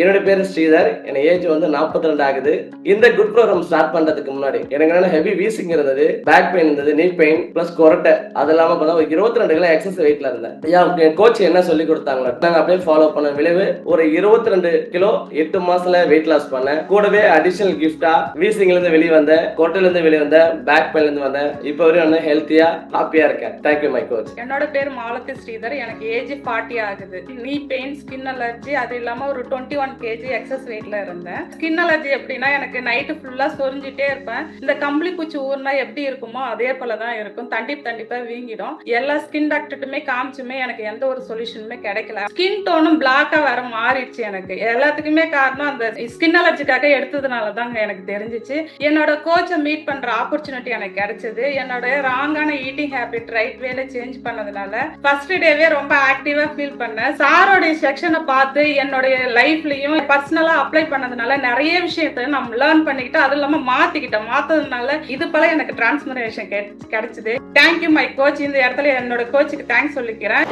என்னோட பேரு ஸ்ரீதர். என் ஏஜ் வந்து 42 ரெண்டு ஆகுது. இந்த குட் ப்ரோக்ராம் ஸ்டார்ட் பண்றதுக்கு முன்னாடி எனக்கு என்ன ஹெவி வீசிங் இருந்தது பேக் பெயின் இருந்தது நீ பெயின் பிளஸ் கொரட்டை. அது இல்லாம பார்த்தா ஒரு இருபத்தி ரெண்டு கிலோ எக்ஸஸ் வெயிட்ல இருந்தேன். என் கோச் என்ன சொல்லி கொடுத்தாங்களோ நாங்க அப்படியே ஃபாலோ பண்ண விளைவு ஒரு இருபத்தி ரெண்டு கிலோ எட்டு மாசத்துல வெயிட் லாஸ் பண்ணேன். கூடவே அடிஷனல் கிஃப்டா வீசிங்ல இருந்து வெளியே வந்தேன் கொட்டையில இருந்து வெளியே வந்தேன் பேக் பெயின்ல இருந்து வந்தேன். இப்போ வரையும் வந்து ஹெல்த்தியா ஹாப்பியா இருக்கேன். தேங்க்யூ மை கோச் என்னோட பேர் மாலத்தி ஸ்ரீதர். எனக்கு ஏஜ் ஃபார்ட்டி ஆகுது. நீ பெயின் ஸ்கின் அலர்ஜி அது இல்லாம ஒரு டுவெண்ட்டி ஒன் கேஜி எக்ஸஸ் வெயிட்ல இருந்தேன். ஸ்கின் அலர்ஜி எப்படின்னா எனக்கு நைட்டு ஃபுல்லா சொரிஞ்சிட்டே இருப்பேன். இந்த கம்பளி பூச்சி ஊர்னா எப்படி இருக்குமோ அதே போல தான் இருக்கும். தண்டிப் தண்டிப்பா வீங்கிடும். எல்லா ஸ்கின் டாக்டர்ட்டுமே காமிச்சுமே எனக்கு எந்த ஒரு சொல்யூஷனுமே கிடைக்கல. ஸ்கின் டோனும் பிளாக்கா வர மாறிடுச்சு எனக்கு. எல்லாத்துக்குமே காரணம் அந்த ஸ்கின் அலர்ஜிக்காக எடுத்ததுனால தாங்க எனக்கு தெரிஞ்சிச்சு. என்னோட கோச்சை மீட் பண்ற ஆப்பர்ச்சுனிட்டி எனக்கு கிடைச்சது. என்னோட ராங்கான ஈட்டிங் ஹேபிட் ரைட் வேல சேஞ்ச் பண்ணதுனால ஃபர்ஸ்ட் டேவே ரொம்ப ஆக்டிவா ஃபீல் பண்ணேன். சாரோடைய செக்ஷனை பார்த்து என்னுடைய ஸ்கூல்லையும் பர்சனலா அப்ளை பண்ணதுனால நிறைய விஷயத்த நம்ம லேர்ன் பண்ணிக்கிட்டு அது இல்லாம மாத்திக்கிட்டேன் மாத்ததுனால இது போல எனக்கு டிரான்ஸ்மரேஷன் கிடைச்சது. தேங்க்யூ மை கோச் இந்த இடத்துல என்னோட கோச்சுக்கு தேங்க்ஸ் சொல்லிக்கிறேன்.